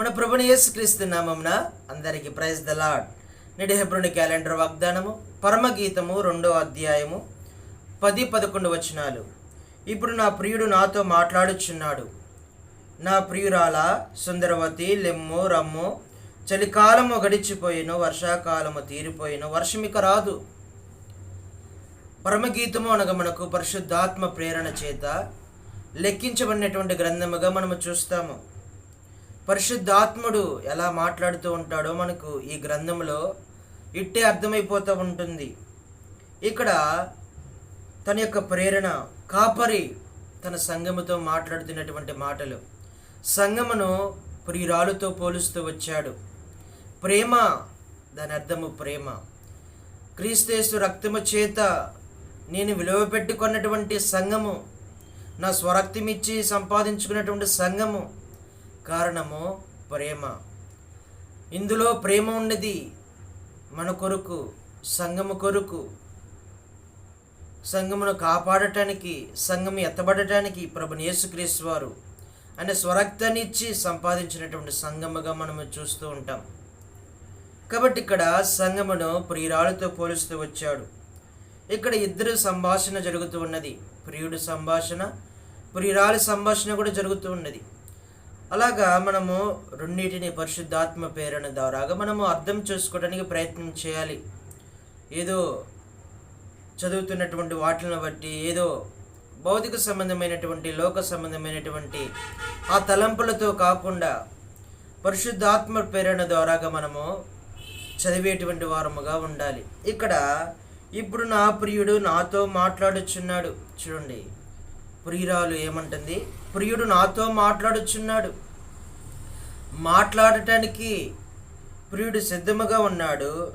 మన ప్రభుని యేసుక్రీస్తు నామంన అందరికీ ప్రైజ్ ద లాడ్ నేటి హెబ్రోని క్యాలెండర్ వాగ్దానము పరమగీతము రెండో అధ్యాయము పది పదకొండు వచనాలు. ఇప్పుడు నా ప్రియుడు నాతో మాట్లాడుచున్నాడు. నా ప్రియురాల సుందరవతి లెమ్ము రమ్ము చలికాలము గడిచిపోయిను వర్షాకాలము తీరిపోయిను వర్షమిక రాదు. పరమగీతము అనగా మనకు పరిశుద్ధాత్మ ప్రేరణ చేత లెక్కించబడినటువంటి గ్రంథముగా మనము చూస్తాము. పరిశుద్ధాత్ముడు ఎలా మాట్లాడుతూ ఉంటాడో మనకు ఈ గ్రంథంలో ఇట్టే అర్థమైపోతూ ఉంటుంది. ఇక్కడ తన యొక్క ప్రేరణ కాపరి తన సంగముతో మాట్లాడుతున్నటువంటి మాటలు. సంఘమును ప్రియురాలుతో పోలుస్తూ వచ్చాడు. ప్రేమ దాని అర్థము ప్రేమ. క్రీస్తేసు రక్తము చేత నేను విలువ పెట్టుకున్నటువంటి సంఘము నా స్వరక్తమిచ్చి సంపాదించుకున్నటువంటి సంఘము కారణము ప్రేమ. ఇందులో ప్రేమ ఉన్నది మన కొరకు సంఘము కొరకు. సంఘమును కాపాడటానికి సంఘం ఎత్తబడటానికి ప్రభు యేసుక్రీస్తు వారు అనే స్వరక్తాన్ని ఇచ్చి సంపాదించినటువంటి సంఘముగా మనము చూస్తూ ఉంటాం. కాబట్టి ఇక్కడ సంఘమును ప్రియురాలతో పోలుస్తూ వచ్చాడు. ఇక్కడ ఇద్దరు సంభాషణ జరుగుతూ ఉన్నది. ప్రియుడు సంభాషణ ప్రియురాలి సంభాషణ కూడా జరుగుతూ ఉన్నది. అలాగా మనము రెండింటిని పరిశుద్ధాత్మ ప్రేరణ ద్వారాగా మనము అర్థం చేసుకోవడానికి ప్రయత్నం చేయాలి. ఏదో చదువుతున్నటువంటి వాటిని బట్టి ఏదో భౌతిక సంబంధమైనటువంటి లోక సంబంధమైనటువంటి ఆ తలంపులతో కాకుండా పరిశుద్ధాత్మ ప్రేరణ ద్వారాగా మనము చదివేటువంటి వారముగా ఉండాలి. ఇక్కడ ఇప్పుడు నా ప్రియుడు నాతో మాట్లాడుచున్నాడు. చూడండి. ప్రియురాలు ఏమంటుంది? ప్రియుడు నాతో మాట్లాడుచున్నాడు. మాట్లాడటానికి ప్రియుడు సిద్ధముగా ఉన్నాడు.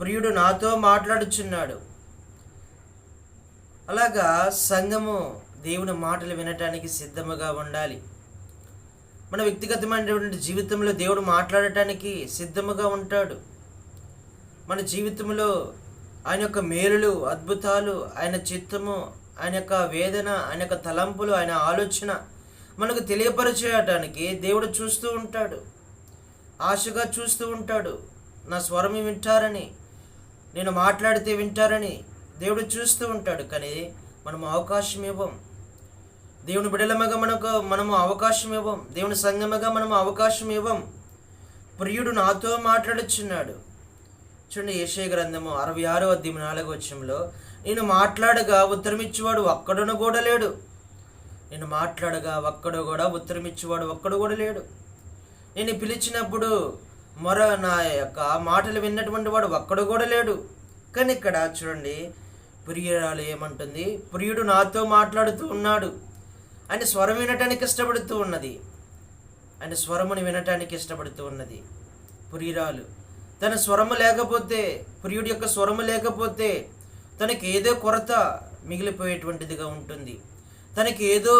ప్రియుడు నాతో మాట్లాడుచున్నాడు. అలాగా సంఘము దేవుని మాటలు వినటానికి సిద్ధముగా ఉండాలి. మన వ్యక్తిగతమైనటువంటి జీవితంలో దేవుడు మాట్లాడటానికి సిద్ధముగా ఉంటాడు. మన జీవితంలో ఆయన యొక్క మేలులు అద్భుతాలు ఆయన చిత్తము ఆయన యొక్క వేదన ఆయన యొక్క తలంపులు ఆయన ఆలోచన మనకు తెలియపరచేయటానికి దేవుడు చూస్తూ ఉంటాడు. ఆశగా చూస్తూ ఉంటాడు. నా స్వరం వింటారని నేను మాట్లాడితే వింటారని దేవుడు చూస్తూ ఉంటాడు. కానీ మనము అవకాశం ఇవ్వం. దేవుని బిడలమగా మనకు మనము అవకాశం ఇవ్వం. దేవుని సంగమగా మనము అవకాశం ఇవ్వం. ప్రియుడు నాతో మాట్లాడుచున్నాడు. చూడండి ఏషయ గ్రంథము అరవై ఆరో అధ్యయం నాలుగో వచ్చంలో నేను మాట్లాడగా ఉత్తరమిచ్చేవాడు ఒక్కడును కూడా లేడు. నేను మాట్లాడగా ఒక్కడు కూడా ఉత్తరమిచ్చేవాడు ఒక్కడు కూడా లేడు. నేను పిలిచినప్పుడు మొర నా యొక్క మాటలు విన్నటువంటి వాడు ఒక్కడు కూడా లేడు. కానీ ఇక్కడ చూడండి ప్రియురాలు ఏమంటుంది? ప్రియుడు నాతో మాట్లాడుతూ ఉన్నాడు. ఆయన స్వరం వినటానికి ఇష్టపడుతూ ఉన్నది. ఆయన స్వరముని వినటానికి ఇష్టపడుతూ ఉన్నది. ప్రియురాలు తన స్వరము లేకపోతే ప్రియుడి యొక్క స్వరము లేకపోతే తనకి ఏదో కొరత మిగిలిపోయేటువంటిదిగా ఉంటుంది. తనకి ఏదో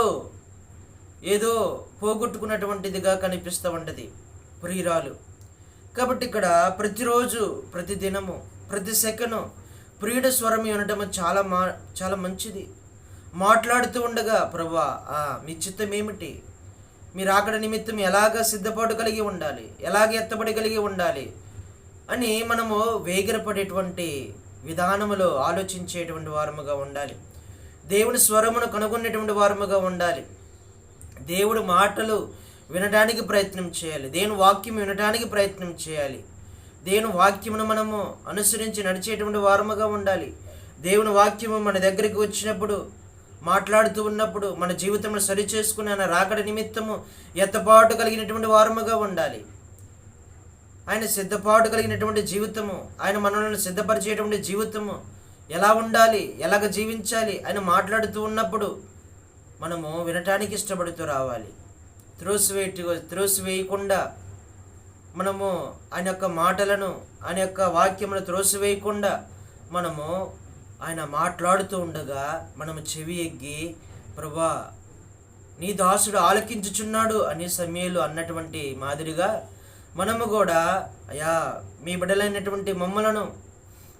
ఏదో పోగొట్టుకున్నటువంటిదిగా కనిపిస్తూ ఉంటుంది ప్రియురాలు. కాబట్టి ఇక్కడ ప్రతిరోజు ప్రతి దినము ప్రతి సెకను ప్రియుడ స్వరం వినటం చాలా మా చాలా మంచిది. మాట్లాడుతూ ఉండగా ప్రభా ఆ, మీ చిత్తం ఏమిటి? మీరు అక్కడ నిమిత్తం ఎలాగ సిద్ధపాటు కలిగి ఉండాలి? ఎలాగ ఎత్తబడి కలిగి ఉండాలి? అని మనము వేగిరపడేటువంటి విధానములో ఆలోచించేటువంటి వారముగా ఉండాలి. దేవుని స్వరమును కనుగొనేటువంటి వారముగా ఉండాలి. దేవుడు మాటలు వినడానికి ప్రయత్నం చేయాలి. దేవుని వాక్యం వినడానికి ప్రయత్నం చేయాలి. దేవుని వాక్యమును మనము అనుసరించి నడిచేటువంటి వారముగా ఉండాలి. దేవుని వాక్యము మన దగ్గరికి వచ్చినప్పుడు మాట్లాడుతూ ఉన్నప్పుడు మన జీవితంలో సరి చేసుకుని ఆయన రాకడ నిమిత్తము ఎత్తపాటు కలిగినటువంటి వారముగా ఉండాలి. ఆయన సిద్ధపాటు కలిగినటువంటి జీవితము ఆయన మనల్ని సిద్ధపరిచేటువంటి జీవితము ఎలా ఉండాలి? ఎలాగ జీవించాలి? ఆయన మాట్లాడుతూ ఉన్నప్పుడు మనము వినటానికి ఇష్టపడుతూ రావాలి. త్రోసివేటి త్రోసివేయకుండా మనము ఆయన యొక్క మాటలను ఆయన యొక్క వాక్యమును త్రోసివేయకుండా మనము ఆయన మాట్లాడుతూ ఉండగా మనము చెవి ఎగ్గి ప్రభా నీ దాసుడు ఆలకించుచున్నాడు అనే సమయంలో అన్నటువంటి మాదిరిగా మనము కూడా అయా మీ బిడ్డలైనటువంటి మమ్మలను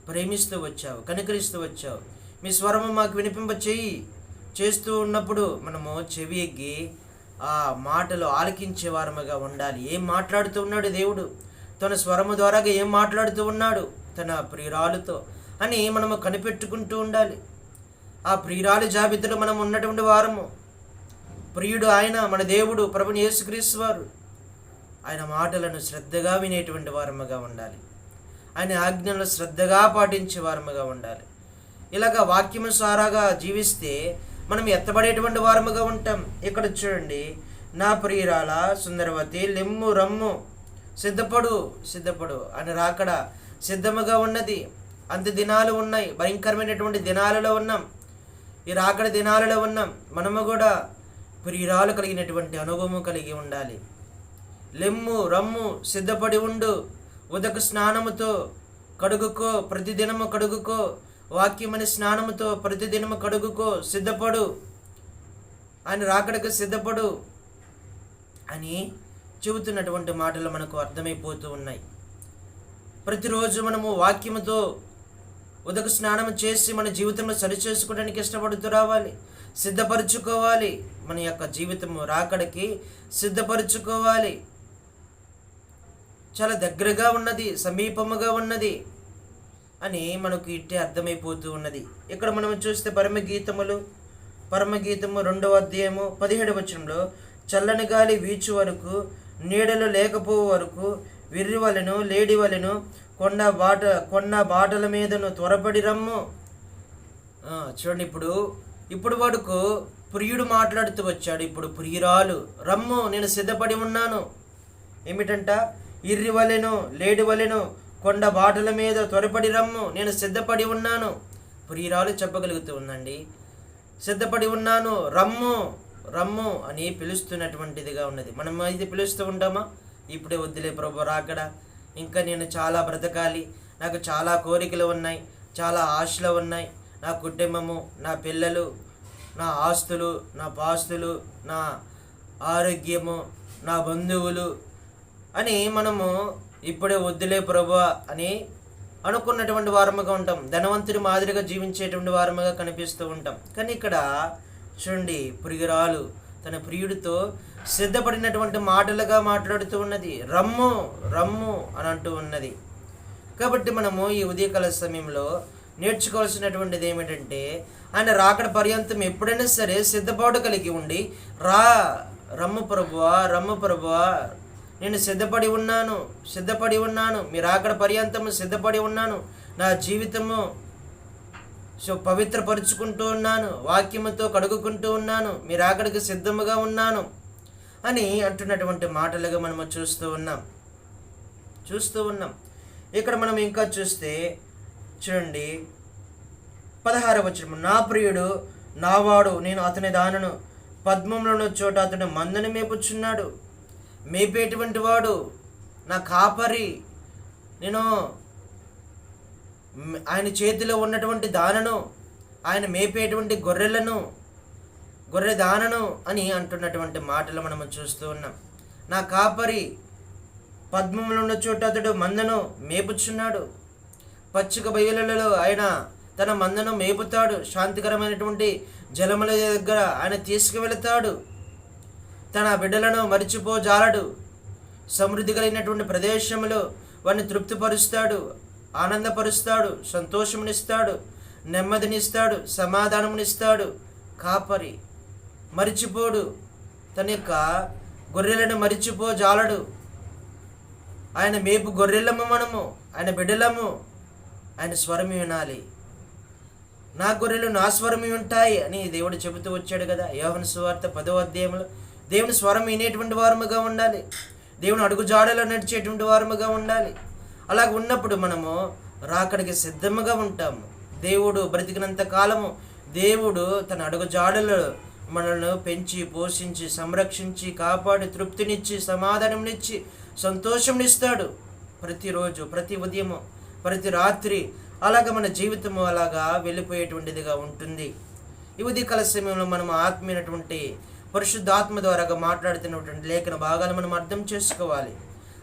ప్రేమిస్తూ వచ్చావు కనికరిస్తూ వచ్చావు. మీ స్వరము మాకు వినిపింప చేయి చేస్తూ ఉన్నప్పుడు మనము చెవి ఎగ్గి ఆ మాటలు ఆలకించే వారముగా ఉండాలి. ఏం మాట్లాడుతూ ఉన్నాడు దేవుడు? తన స్వరము ద్వారాగా ఏం మాట్లాడుతూ ఉన్నాడు? తన ప్రియురాలుతో అని మనము కనిపెట్టుకుంటూ ఉండాలి. ఆ ప్రియురాలు జాబితాలో మనం ఉన్నటువంటి వారము. ప్రియుడు ఆయన మన దేవుడు ప్రభుని యేసుక్రీస్తు వారు. ఆయన మాటలను శ్రద్ధగా వినేటువంటి వారముగా ఉండాలి. ఆయన ఆజ్ఞలు శ్రద్ధగా పాటించే వారముగా ఉండాలి. ఇలాగ వాక్యముసారాగా జీవిస్తే మనం ఎత్తబడేటువంటి వారముగా ఉంటాం. ఇక్కడ చూడండి నా ప్రియురాల సుందరవతి లెమ్ము రమ్ము సిద్ధపడు సిద్ధపడు అని రాకడ సిద్ధముగా ఉన్నది. అంత దినాలు ఉన్నాయి. భయంకరమైనటువంటి దినాలలో ఉన్నాం. ఈ రాకడ దినాలలో ఉన్నాం. మనము కూడా ప్రియురాలు కలిగినటువంటి అనుభవము కలిగి ఉండాలి. లెమ్ము రమ్ము సిద్ధపడి ఉండు. ఉదకు స్నానముతో కడుగుకో ప్రతిదినము కడుగుకో వాక్యమని స్నానముతో ప్రతిదినము కడుగుకో సిద్ధపడు. ఆయన రాకడకు సిద్ధపడు అని చెబుతున్నటువంటి మాటలు మనకు అర్థమైపోతూ ఉన్నాయి. ప్రతిరోజు మనము వాక్యముతో ఉదక స్నానం చేసి మన జీవితంలో సరిచేసుకోవడానికి ఇష్టపడుతూ రావాలి. సిద్ధపరచుకోవాలి. మన యొక్క జీవితము రాకడికి సిద్ధపరచుకోవాలి. చాలా దగ్గరగా ఉన్నది సమీపముగా ఉన్నది అని మనకు ఇట్టే అర్థమైపోతూ ఉన్నది. ఇక్కడ మనం చూస్తే పరమగీతములు పరమగీతము రెండవ అధ్యాయము పదిహేడు వచనంలో చల్లని గాలి వీచు వరకు నీడలు లేకపోవు వరకు విర్రి వలెను వలెను కొండ బాట కొండ బాటల మీదను త్వరపడి రమ్ము. చూడండి ఇప్పుడు ఇప్పుడు వరకు ప్రియుడు మాట్లాడుతూ వచ్చాడు. ఇప్పుడు ప్రియురాలు రమ్ము నేను సిద్ధపడి ఉన్నాను. ఏమిటంట? ఇర్రి వలెను లేడి వలెను కొండ బాటల మీద త్వరపడి రమ్ము నేను సిద్ధపడి ఉన్నాను. ప్రియురాలు చెప్పగలుగుతూ ఉందండి. సిద్ధపడి ఉన్నాను రమ్ము రమ్ము అని పిలుస్తున్నటువంటిదిగా ఉన్నది. మనం ఇది పిలుస్తూ ఉంటామా? ఇప్పుడే వద్దులే ప్రభు రాకడ. ఇంకా నేను చాలా బ్రతకాలి. నాకు చాలా కోరికలు ఉన్నాయి. చాలా ఆశలు ఉన్నాయి. నా కుటుంబము నా పిల్లలు నా ఆస్తులు నా పాస్తులు నా ఆరోగ్యము నా బంధువులు అని మనము ఇప్పుడే వద్దులే ప్రభు అని అనుకున్నటువంటి వారముగా ఉంటాం. ధనవంతుడి మాదిరిగా జీవించేటువంటి వారముగా కనిపిస్తూ ఉంటాం. కానీ ఇక్కడ చూడండి ప్రియురాలు తన ప్రియుడితో సిద్ధపడినటువంటి మాటలుగా మాట్లాడుతూ ఉన్నది. రమ్ము రమ్ము అని అంటూ ఉన్నది. కాబట్టి మనము ఈ ఉదయకాల సమయంలో నేర్చుకోవాల్సినటువంటిది ఏమిటంటే ఆయన రాకడ పర్యంతం ఎప్పుడైనా సరే సిద్ధపాటు కలిగి ఉండి రా రమ్ము ప్రభువా రమ్ము ప్రభువా నేను సిద్ధపడి ఉన్నాను సిద్ధపడి ఉన్నాను. మీరు అక్కడ పర్యంతము సిద్ధపడి ఉన్నాను. నా జీవితము సో పవిత్రపరుచుకుంటూ ఉన్నాను వాక్యముతో కడుగుకుంటూ ఉన్నాను. మీరు ఆకడికి సిద్ధముగా ఉన్నాను అని అంటున్నటువంటి మాటలుగా మనము చూస్తూ ఉన్నాం. చూస్తూ ఉన్నాం. ఇక్కడ మనం ఇంకా చూస్తే చూడండి పదహార వచ్చిన నా ప్రియుడు నావాడు నేను అతని దానను పద్మంలోని చోట అతడు మందని మేపుచున్నాడు. మేపేటువంటి వాడు నా కాపరి. నేను ఆయన చేతిలో ఉన్నటువంటి దానను ఆయన మేపేటువంటి గొర్రెలను గొర్రె దానను అని అంటున్నటువంటి మాటలు మనము చూస్తూ ఉన్నాం. నా కాపరి పద్మములు ఉన్న చోట అతడు మందను మేపుచున్నాడు. పచ్చిక బయలులలో ఆయన తన మందను మేపుతాడు. శాంతికరమైనటువంటి జలముల దగ్గర ఆయన తీసుకువెళతాడు. తన బిడ్డలను మరిచిపోజాలడు సమృద్ధి కలిగినటువంటి ప్రదేశంలో వారిని తృప్తిపరుస్తాడు ఆనందపరుస్తాడు సంతోషమునిస్తాడు నెమ్మదినిస్తాడు సమాధానమునిస్తాడు. కాపరి మరిచిపోడు. తన యొక్క గొర్రెలను మరిచిపోజాలడు ఆయన మేపు గొర్రెలము మనము ఆయన బిడ్డలము ఆయన స్వరం వినాలి. నా గొర్రెలు నా స్వరం ఉంటాయి అని దేవుడు చెబుతూ వచ్చాడు కదా యోహన సువార్త పదో అధ్యాయంలో. దేవుని స్వరం వినేటువంటి వారముగా ఉండాలి. దేవుని అడుగు జాడలో నడిచేటువంటి వారముగా ఉండాలి. అలాగ ఉన్నప్పుడు మనము రాకడికి సిద్ధముగా ఉంటాము. దేవుడు బ్రతికినంత కాలము దేవుడు తన అడుగు జాడలో మనల్ని పెంచి పోషించి సంరక్షించి కాపాడి తృప్తినిచ్చి సమాధానంనిచ్చి సంతోషంనిస్తాడు ప్రతిరోజు ప్రతి ఉదయము ప్రతి రాత్రి అలాగ మన జీవితము అలాగా వెళ్ళిపోయేటువంటిదిగా ఉంటుంది. ఈ ఉదయకాల సమయంలో మనం ఆత్మీయటువంటి పరిశుద్ధాత్మ ద్వారా మాట్లాడుతున్నటువంటి లేఖన భాగాలు మనం అర్థం చేసుకోవాలి.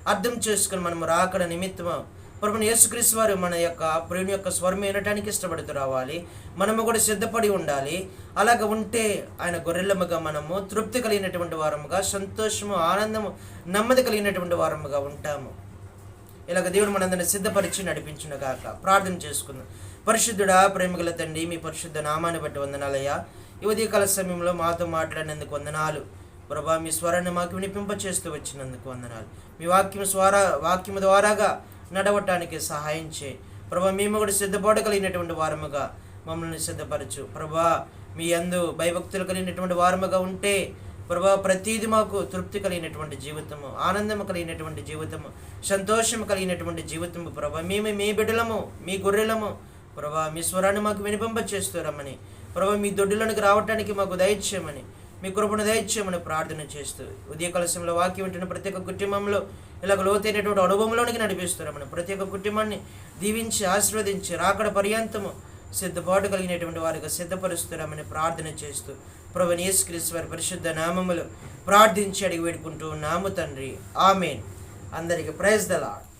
అర్థం చేసుకుని మనం రాకడ నిమిత్తం ప్రభుని యేసుక్రీస్తు వారు మన యొక్క ప్రేమ యొక్క స్వరం వినటానికి ఇష్టపడుతూ రావాలి. మనము కూడా సిద్ధపడి ఉండాలి. అలాగ ఉంటే ఆయన గొర్రెలముగా మనము తృప్తి కలిగినటువంటి వారముగా సంతోషము ఆనందము నెమ్మది కలిగినటువంటి వారముగా ఉంటాము. ఇలాగ దేవుడు మనందరిని సిద్ధపరిచి నడిపించును గాక ప్రార్థన చేసుకుందాం. పరిశుద్ధుడా ప్రేమగల తండ్రి మీ పరిశుద్ధ నామాన్ని బట్టి వందనాలయ్యా. ఈ ఉదయకాల సమయంలో మాతో మాట్లాడినందుకు వందనాలు. ప్రభా మీ స్వరాన్ని మాకు వినిపింప చేస్తూ వచ్చినందుకు వందనాలు. మీ వాక్యం ద్వారా వాక్యం ద్వారాగా నడవటానికి సహాయం చేయి ప్రభా మేము కూడా సిద్ధపాటు కలిగినటువంటి వారముగా మమ్మల్ని సిద్ధపరచు. ప్రభా మీ అందు భయభక్తులు కలిగినటువంటి వారముగా ఉంటే ప్రభా ప్రతీది మాకు తృప్తి కలిగినటువంటి జీవితము ఆనందము కలిగినటువంటి జీవితము సంతోషము కలిగినటువంటి జీవితము. ప్రభా మేము మీ బిడ్డలము మీ గొర్రెలము. ప్రభా మీ స్వరాన్ని మాకు వినిపింప చేస్తూ రమ్మని ప్రభు మీ దొడ్డులోనికి రావటానికి మాకు దయచేయమని మీ కృపను దయచేయమని ప్రార్థన చేస్తూ ఉదయ కలశంలో వాక్యం వింటున్న ప్రతి ఒక్క కుటుంబంలో ఇలాగ లోతైనటువంటి అనుభవంలోనికి నడిపిస్తున్నామని ప్రతి ఒక్క కుటుంబాన్ని దీవించి ఆశీర్వదించి రాకడ పర్యంతము సిద్ధపాటు కలిగినటువంటి వారికి సిద్ధపరుస్తున్నామని ప్రార్థన చేస్తూ ప్రభు యేసుక్రీస్తు వారి పరిశుద్ధ నామములు ప్రార్థించి అడిగి వేడుకుంటూ నాము తండ్రి. ఆమెన్. అందరికి ప్రైజ్ ద లాడ్